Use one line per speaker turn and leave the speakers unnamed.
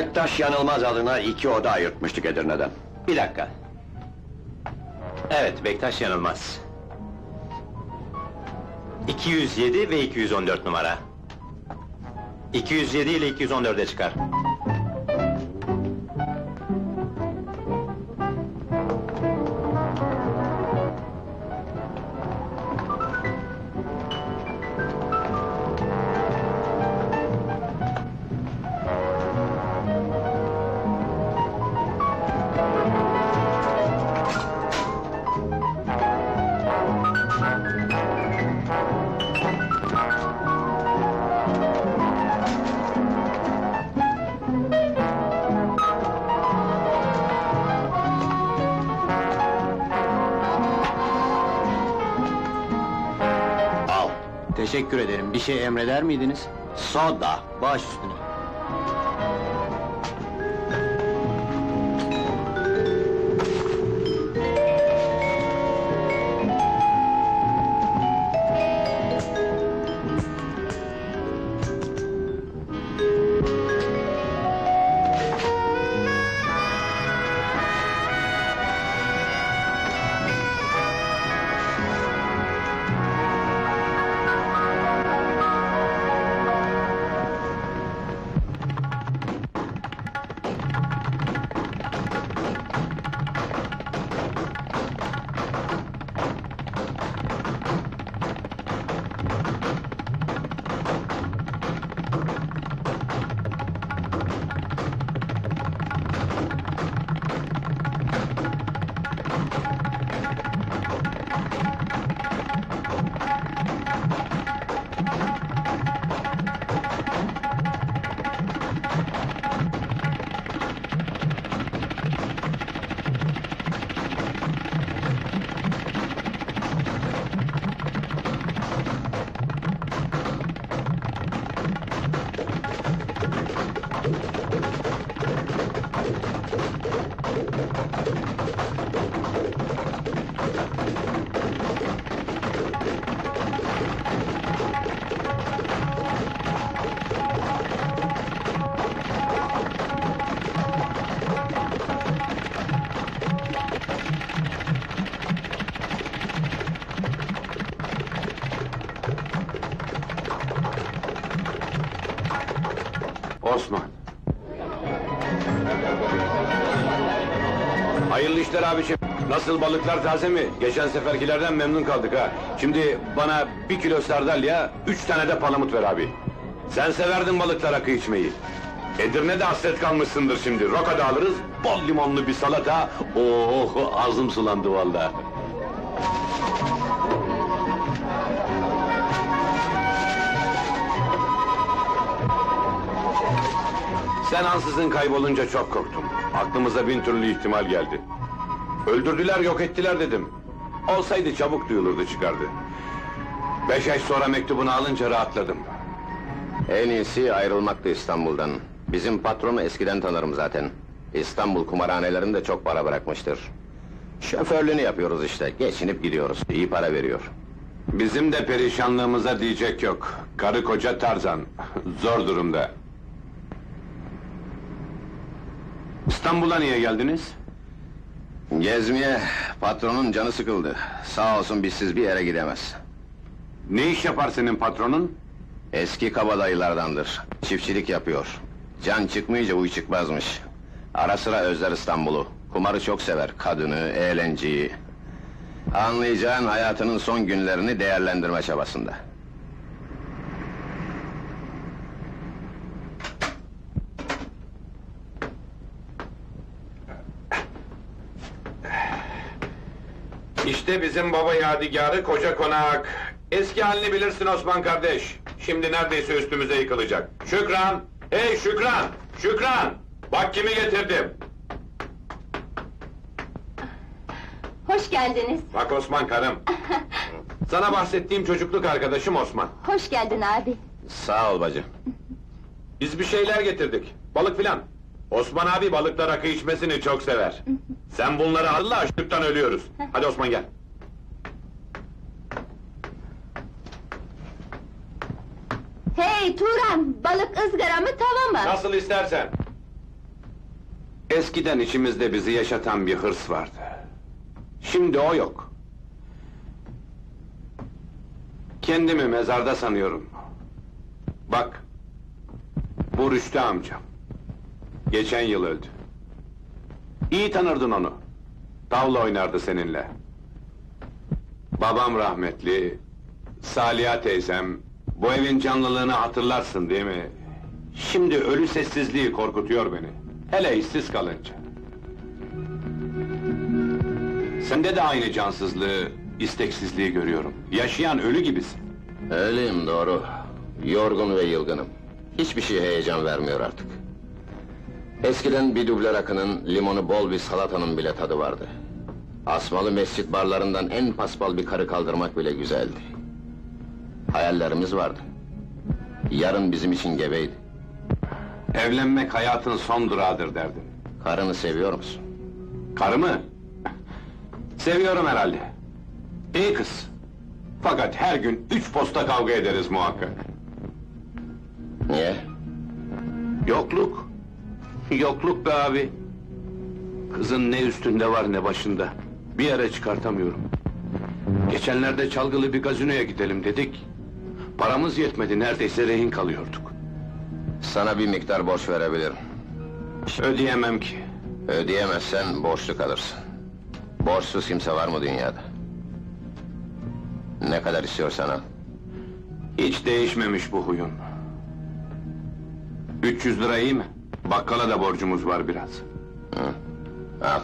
Bektaş Yanılmaz adına iki oda ayırtmıştık Edirne'den.
Bir dakika. Evet, Bektaş yanılmaz. 207 ve 214 numara. 207 ile 214'e çıkar.
Teşekkür ederim. Bir şey emreder miydiniz?
Soda.
Baş üstüne.
Osman. Hayırlı işler abiciğim. Nasıl balıklar taze mi? Geçen seferkilerden memnun kaldık ha. Şimdi bana bir kilo sardalya, üç tane de palamut ver abi. Sen severdin balıklar rakı içmeyi. Edirne'de hasret kalmışsındır şimdi. Roka'da alırız, bol limonlu bir salata. Oh, ağzım sulandı vallahi. Sen ansızın kaybolunca çok korktum. Aklımıza bin türlü ihtimal geldi. Öldürdüler, yok ettiler dedim. Olsaydı çabuk duyulurdu çıkardı. Beş ay sonra mektubunu alınca rahatladım.
En iyisi ayrılmaktı İstanbul'dan. Bizim patronu eskiden tanırım zaten. İstanbul kumarhanelerinde çok para bırakmıştır. Şoförlüğünü yapıyoruz işte, geçinip gidiyoruz. İyi para veriyor.
Bizim de perişanlığımıza diyecek yok. Karı koca Tarzan. Zor durumda. İstanbul'a niye geldiniz?
Gezmeye, patronun canı sıkıldı. Sağ olsun bizsiz bir yere gidemez.
Ne iş yapar senin patronun?
Eski kabadayılardandır. Çiftçilik yapıyor. Can çıkmayınca uy çıkmazmış. Ara sıra özler İstanbul'u. Kumarı çok sever, kadını, eğlenceyi. Anlayacağın hayatının son günlerini değerlendirme çabasında.
İşte bizim baba yadigarı koca konak. Eski halini bilirsin Osman kardeş. Şimdi neredeyse üstümüze yıkılacak. Şükran! Hey Şükran! Şükran! Bak kimi getirdim.
Hoş geldiniz.
Bak Osman karım. Sana bahsettiğim çocukluk arkadaşım Osman.
Hoş geldin abi.
Sağ ol bacı.
Biz bir şeyler getirdik. Balık filan. Osman abi balıkla rakı içmesini çok sever. Sen bunları Allah açlıktan ölüyoruz. Hadi Osman gel.
Hey Turan, balık ızgara mı tava mı?
Nasıl istersen. Eskiden içimizde bizi yaşatan bir hırs vardı. Şimdi o yok. Kendimi mezarda sanıyorum. Bak, bu Rüştü amcam. Geçen yıl öldü. İyi tanırdın onu. Tavla oynardı seninle. Babam rahmetli, Saliha teyzem, bu evin canlılığını hatırlarsın değil mi? Şimdi ölü sessizliği korkutuyor beni. Hele işsiz kalınca. Sende de aynı cansızlığı, isteksizliği görüyorum. Yaşayan ölü gibisin.
Öyleyim doğru. Yorgun ve yılgınım. Hiçbir şey heyecan vermiyor artık. Eskiden bir duble rakının, limonu bol bir salatanın bile tadı vardı. Asmalı mescit barlarından en paspal bir karı kaldırmak bile güzeldi. Hayallerimiz vardı. Yarın bizim için gebeydi.
Evlenmek hayatın son durağıdır derdin.
Karını seviyor musun?
Karımı? Seviyorum herhalde. İyi kız. Fakat her gün üç posta kavga ederiz muhakkak.
Niye?
Yokluk. Yokluk be abi. Kızın ne üstünde var ne başında. Bir yere çıkartamıyorum. Geçenlerde çalgılı bir gazinoya gidelim dedik. Paramız yetmedi, neredeyse rehin kalıyorduk.
Sana bir miktar borç verebilirim.
Ödeyemem ki.
Ödeyemezsen borçlu kalırsın. Borçsuz kimse var mı dünyada? Ne kadar istiyorsan al.
Hiç değişmemiş bu huyun. 300 lira iyi mi? Bakkala da borcumuz var biraz.
Al.